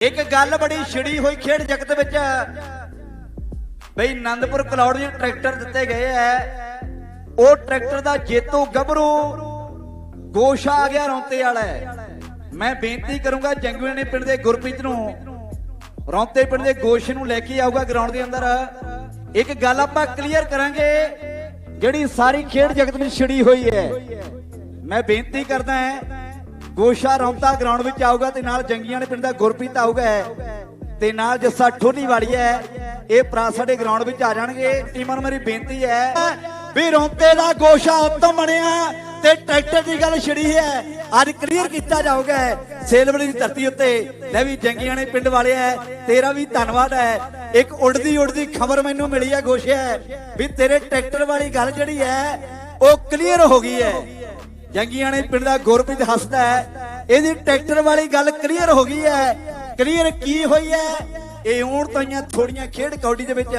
ਇੱਕ ਗੱਲ ਬੜੀ ਛਿੜੀ ਹੋਈ ਖੇਡ ਜਗਤ ਵਿੱਚ, ਬਈ ਆਨੰਦਪੁਰ ਕਲੌੜ ਦੇ ਟਰੈਕਟਰ ਦਿੱਤੇ ਗਏ ਐ। ਉਹ ਟਰੈਕਟਰ ਦਾ ਜੇਤੂ ਗੱਭਰੂ ਗੋਸ਼ਾ ਆ ਗਿਆ ਰੌਂਤੇ ਵਾਲਾ ਮੈਂ ਬੇਨਤੀ ਕਰੂੰਗਾ ਜੰਗੂਏ ਨੇ ਪਿੰਡ ਦੇ ਗੁਰਪ੍ਰੀਤ ਨੂੰ, ਰੌਂਤੇ ਪਿੰਡ ਦੇ ਗੋਸ਼ ਨੂੰ ਲੈ ਕੇ ਆਊਗਾ ਗਰਾਊਂਡ ਦੇ ਅੰਦਰ। ਇੱਕ ਗੱਲ ਆਪਾਂ ਕਲੀਅਰ ਕਰਾਂਗੇ ਜਿਹੜੀ ਸਾਰੀ ਖੇਡ ਜਗਤ ਵਿੱਚ ਛਿੜੀ ਹੋਈ ਹੈ। ਮੈਂ ਬੇਨਤੀ ਕਰਦਾ ਹਾਂ, ਗੋਸ਼ਾ ਰੌਂਤਾ ਗਰਾਊਂਡ ਵਿੱਚ ਆਊਗਾ ਤੇ ਨਾਲ ਜੰਗੀਆਂ ਦੇ ਪਿੰਡ ਦਾ ਗੁਰਪ੍ਰੀਤ ਆਊਗਾ ਤੇ ਨਾਲ ਜੱਸਾ ਠੋਲੀ ਵਾਲੀ ਹੈ। ਇਹ ਭਰਾ ਸਾਡੇ ਗਰਾਊਂਡ ਵਿੱਚ ਆ ਜਾਣਗੇ। ਟੀਮਾਂ ਨੂੰ ਮੇਰੀ ਬੇਨਤੀ ਹੈ ਵੀ ਰੌਂਤੇ ਦਾ ਗੋਸ਼ਾ ਉੱਤਮ ਬਣਿਆ। ਤੇ ਟਰੈਕਟਰ ਦੀ ਗੱਲ ਛਿੜੀ ਹੈ। ਅੱਜ ਕਲੀਅਰ ਕੀਤਾ ਜਾਊਗਾ ਸੇਲਵੜੀ ਦੀ ਧਰਤੀ ਉੱਤੇ ਲੈ ਵੀ ਜੰਗੀਆਂ ਨੇ ਪਿੰਡ ਵਾਲੇ ਤੇਰਾ ਵੀ ਧੰਨਵਾਦ ਹੈ। ਇੱਕ ਉੜਦੀ ਉੜਦੀ ਖਬਰ ਮੈਨੂੰ ਮਿਲੀ ਹੈ ਗੋਸ਼ਿਆ ਵੀ ਤੇਰੇ ਟਰੈਕਟਰ ਵਾਲੀ ਗੱਲ ਜਿਹੜੀ ਹੈ, ਉਹ ਕਲੀਅਰ ਹੋ ਗਈ ਹੈ। ਜੰਗੀਆਂ ਨੇ ਪਿੰਡ ਦਾ ਗੁਰਪ੍ਰੀਤ ਹੱਸਦਾ ਹੈ। ਇਹਦੀ ਟਰੈਕਟਰ ਵਾਲੀ ਗੱਲ ਕਲੀਅਰ ਹੋ ਗਈ ਹੈ। ਕਲੀਅਰ ਕੀ ਹੋਈ ਹੈ? ਇਹ ਹੁਣ ਤਾਂ ਥੋੜੀਆਂ ਖੇਡ ਕੌਡੀ ਦੇ ਵਿੱਚ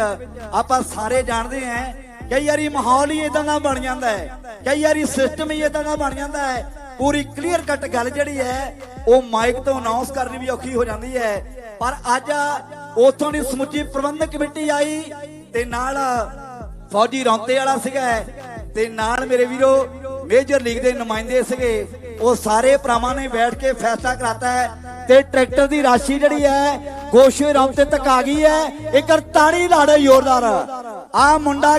ਆਪਾਂ ਸਾਰੇ ਜਾਣਦੇ ਹਾਂ। ਕਈ ਵਾਰੀ ਮਾਹੌਲ ਹੀ ਇਦਾਂ ਦਾ ਬਣ ਜਾਂਦਾ ਹੈ। ਕਈ ਵਾਰੀ ਸਿਸਟਮ ਹੀ ਇਦਾਂ ਦਾ ਬਣ ਜਾਂਦਾ ਹੈ। ਪੂਰੀ ਕਲੀਅਰ ਕੱਟ ਗੱਲ ਜਿਹੜੀ ਹੈ, ਉਹ ਮਾਈਕ ਤੋਂ ਅਨਾਉਂਸ ਕਰਨੀ ਵੀ ਔਖੀ ਹੋ ਜਾਂਦੀ ਹੈ। ਪਰ ਅੱਜ ਉਥੋਂ ਦੀ ਸਮੁੱਚੀ ਪ੍ਰਬੰਧਕ ਕਮੇਟੀ ਆਈ ਤੇ ਨਾਲ ਫੌਜੀ ਰੌਂਤੇ ਵਾਲਾ ਸੀਗਾ ਤੇ ਨਾਲ ਮੇਰੇ ਵੀਰੋ ਮੇਜਰ ਲੀਗ ਦੇ ਨੁਮਾਇੰਦੇ ਸੀਗੇ। ਉਹ ਸਾਰੇ ਭਰਾਵਾਂ ਨੇ ਬੈਠ ਕੇ ਫੈਸਲਾ ਕਰਾਤਾ ਹੈ ਤੇ ਟਰੈਕਟਰ ਦੀ ਰਾਸ਼ੀ ਜਿਹੜੀ ਹੈ, ਗੋਸ਼ੇ ਰੌਂਤੇ ਤੱਕ ਆ ਗਈ ਹੈ। ਇੱਕ ਤਾੜੀ ਲਾੜੇ ਜ਼ੋਰਦਾਰ। ਆ ਮੁੰਡਾ